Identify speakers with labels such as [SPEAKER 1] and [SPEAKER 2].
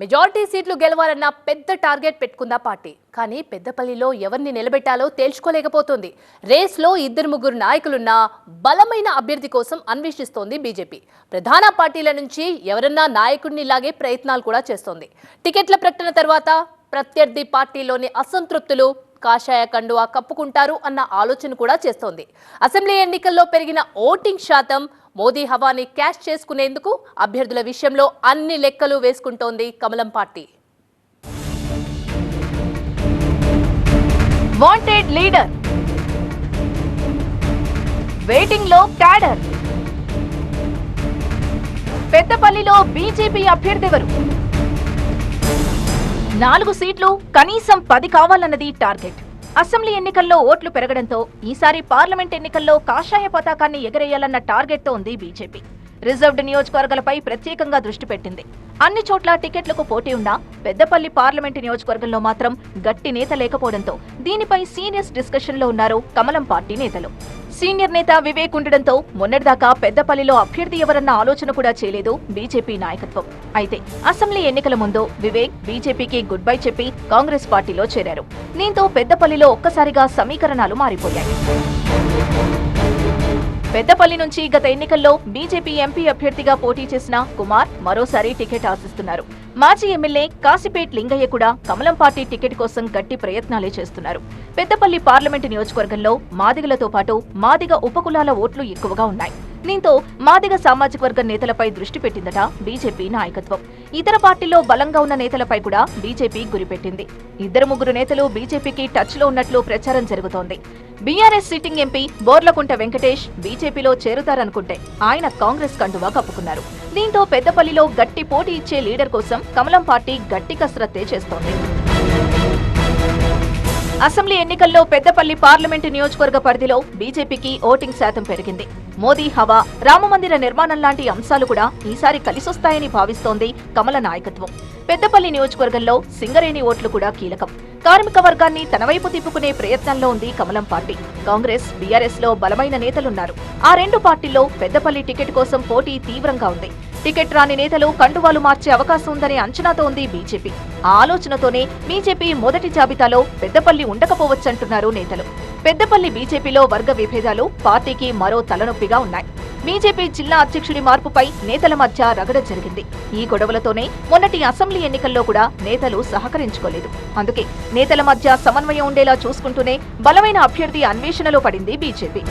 [SPEAKER 1] Majority సీట్లు గెలవాలన్న పెద్ద target పెట్టుకుందా party. కానీ పెద్దపల్లిలో ఎవరిని నిలబెట్టాలో తేల్చుకోలేకపోతుంది. రేస్లో ఇద్దరు ముగ్గురు నాయకులున్న బలమైన అభ్యర్థి కోసం అన్వేషిస్తోంది బీజేపీ. ప్రధాన పార్టీల నుంచి ఎవరన్నా నాయకుడిని లాగే ప్రయత్నాలు కూడా చేస్తోంది. టికెట్ల ప్రకటన తర్వాత ప్రత్యర్థి పార్టీలోని అసంతృప్తులు కాషాయ కండువా కప్పుకుంటారు అన్న ఆలోచన కూడా చేస్తోంది. అసెంబ్లీ ఎన్నికల్లో పెరిగిన ఓటింగ్ శాతం మోదీ హవాని క్యాష్ చేసుకునేందుకు అభ్యర్థుల విషయంలో అన్ని లెక్కలు వేసుకుంటోంది కమలం పార్టీ.
[SPEAKER 2] వాంటెడ్ లీడర్ వెయిటింగ్లో క్యాడర్ పెద్దపల్లిలో బీజేపీ అభ్యర్థెవరు నాలుగు సీట్లు కనీసం పది కావాలన్నది టార్గెట్. అసెంబ్లీ ఎన్నికల్లో ఓట్లు పెరగడంతో ఈసారి పార్లమెంట్ ఎన్నికల్లో కాషాయ పతాకాన్ని ఎగరేయాలన్న టార్గెట్తో ఉంది బీజేపీ. రిజర్వ్డ్ నియోజకవర్గాలపై ప్రత్యేకంగా దృష్టి పెట్టింది. అన్ని చోట్ల టికెట్లకు పోటీ ఉన్నా పెద్దపల్లి పార్లమెంటు నియోజకవర్గంలో మాత్రం గట్టి నేత లేకపోవడంతో దీనిపై సీరియస్ డిస్కషన్లో ఉన్నారు కమలం పార్టీ నేతలు. సీనియర్ నేత వివేక్ ఉండడంతో మొన్నటిదాకా పెద్దపల్లిలో అభ్యర్థి ఎవరన్న ఆలోచన కూడా చేయలేదు బీజేపీ నాయకత్వం. అయితే అసెంబ్లీ ఎన్నికల ముందు వివేక్ బీజేపీకి గుడ్ బై చెప్పి కాంగ్రెస్ పార్టీలో చేరారు. దీంతో పెద్దపల్లిలో ఒక్కసారిగా సమీకరణాలు మారిపోయాయి. పెద్దపల్లి నుంచి గత ఎన్నికల్లో బీజేపీ ఎంపీ అభ్యర్థిగా పోటీ చేసిన కుమార్ మరోసారి టికెట్ ఆశిస్తున్నారు. మాజీ ఎమ్మెల్యే కాసిపేట్ లింగయ్య కూడా కమలం పార్టీ టికెట్ కోసం గట్టి ప్రయత్నాలే చేస్తున్నారు. పెద్దపల్లి పార్లమెంటు నియోజకవర్గంలో మాదిగలతో పాటు మాదిగ ఉపకులాల ఓట్లు ఎక్కువగా ఉన్నాయి. దీంతో మాదిగ సామాజిక వర్గ నేతలపై దృష్టి పెట్టిందట బీజేపీ నాయకత్వం. ఇతర పార్టీల్లో బలంగా ఉన్న నేతలపై కూడా బీజేపీ గురిపెట్టింది. ఇద్దరు ముగ్గురు నేతలు బీజేపీకి టచ్లో ఉన్నట్లు ప్రచారం జరుగుతోంది. BRS sitting MP Borlakunta Venkatesh బీజేపీలో చేరుతారనుకుంటే ఆయన కాంగ్రెస్ కండువా కప్పుకున్నారు. దీంతో పెద్దపల్లిలో గట్టి పోటీ ఇచ్చే లీడర్ కోసం కమలం పార్టీ గట్టి కసరత్తే చేస్తోంది. అసెంబ్లీ ఎన్నికల్లో పెద్దపల్లి పార్లమెంటు నియోజకవర్గ పరిధిలో బీజేపీకి ఓటింగ్ శాతం పెరిగింది. మోదీ హవా రామమందిర నిర్మాణం లాంటి అంశాలు కూడా ఈసారి కలిసొస్తాయని భావిస్తోంది కమల నాయకత్వం. పెద్దపల్లి నియోజకవర్గంలో సింగరేణి ఓట్లు కూడా కీలకం. కార్మిక వర్గాన్ని తనవైపు తిప్పుకునే ప్రయత్నంలో ఉంది కమలం పార్టీ. కాంగ్రెస్ బీఆర్ఎస్లో బలమైన నేతలున్నారు. ఆ రెండు పార్టీల్లో పెద్దపల్లి టికెట్ కోసం పోటీ తీవ్రంగా ఉంది. టికెట్ రాని నేతలు కండువాలు మార్చే అవకాశం ఉందనే అంచనాతో ఉంది బీజేపీ. ఆ ఆలోచనతోనే బీజేపీ మొదటి జాబితాలో పెద్దపల్లి ఉండకపోవచ్చంటున్నారు నేతలు. పెద్దపల్లి బీజేపీలో వర్గ విభేదాలు పార్టీకి మరో తలనొప్పిగా ఉన్నాయి. బీజేపీ జిల్లా అధ్యక్షుడి మార్పుపై నేతల మధ్య రగడ జరిగింది. ఈ గొడవలతోనే మొన్నటి అసెంబ్లీ ఎన్నికల్లో కూడా నేతలు సహకరించుకోలేదు. అందుకే నేతల మధ్య సమన్వయం ఉండేలా చూసుకుంటూనే బలమైన అభ్యర్థి అన్వేషణలో పడింది బీజేపీ.